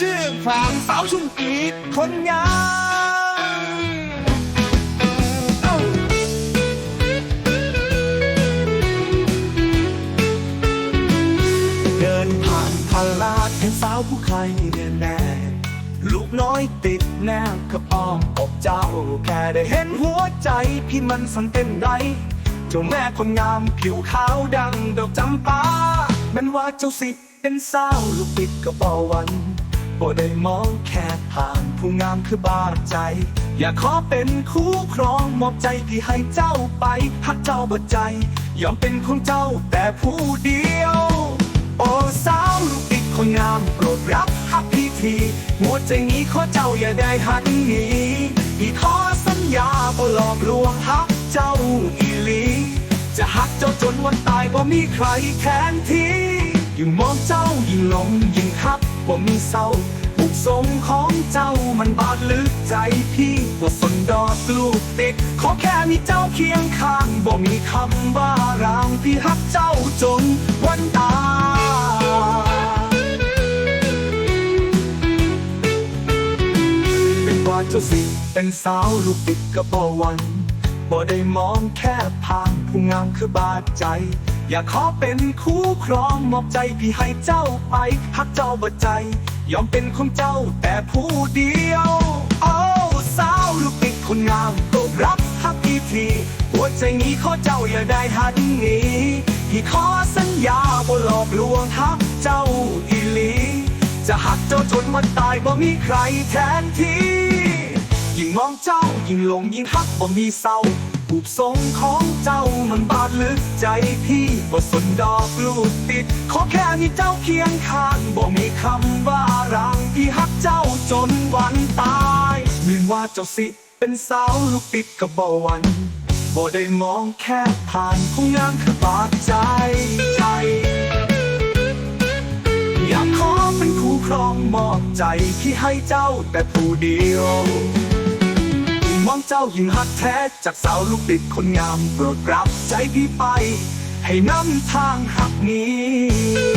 ชื่อฟางสาวชุ่มอีดคนงามเอ้าเดินผ่านพลาดเห็นสาวผู้ใครเนี่แน่ลูกน้อยติดแนบกับอ้อมอกเจ้า แค่ได้เห็นหัวใจพี่มันสั่นเต้นไรเจ้าแม่คนงามผิวขาวดังดอกจำปาแมันว่าเจ้าสิเป็นสาวลูกปิดก็บอวัน บ่ได้มองแค่ผ่านผู้งามคือบาดใจ อยากขอเป็นคู่ครองมอบใจที่ให้เจ้าไปหักเจ้าบัดใจ ยอมเป็นของเจ้าแต่ผู้เดียว โอ้สาวลูกติดคนงามโปรดรับฮักพี่ทีหัวใจนี้ขอเจ้าอย่าได้หันหนีอีขอสัญญาบ่หลอกลวงฮักเจ้าอีหลีจะหักเจ้าจนวันตายบ่มีใครแค้นทียิ่งมองเจ้ายิ่งหลงยิ่งฮัก บ่มีเศร้าบุกทรงของเจ้ามันบาดลึกใจพี่บ่าสนดอกลูกติดขอแค่มีเจ้าเคียงข้างบ่มีคำว่ารางพี่ฮักเจ้าจนวันตายเป็นว่าเจ้าสิเป็นสาวลูกติดกับบ่วันบ่ได้มองแค่ผานผู้งามคือบาดใจ อยากขอเป็นคู่ครองมอบใจพี่ให้เจ้าไปฮักเจ้าบัดใจ ยอมเป็นของเจ้าแต่ผู้เดียว โอ้สาวลูกติดคนงามก็รับฮักพี่ทีหัวใจนี้ขอเจ้าอย่าได้หันหนีพี่ขอสัญญาบ่หลอกลวงฮักเจ้าอีหลีจะหักเจ้าจนวันตายบ่มีใครแทนที่ยิ่งมองเจ้ายิ่งหลงยิ่งฮักบ่มีเศร้า ผูกทรงของเจ้ามันบาดลึกใจพี่บ่สนดอกลูกติด ขอแค่มีเจ้าเคียงข้างบ่มีคำว่ารางพี่ฮักเจ้าจนวันตายลืมว่าเจ้าสิ เป็นสาวลูกติดกับบ่วันบ่ได้มองแค่ผ่านผู้งามคือบาดใจใจ อยากขอเป็นคู่ครองมอบใจที่ให้เจ้าแต่ผู้เดียว มองเจ้ายิงหักแท้จากสาวลูกติดคนงามโปรดรับใจพี่ไป ให้นำทางหักนี้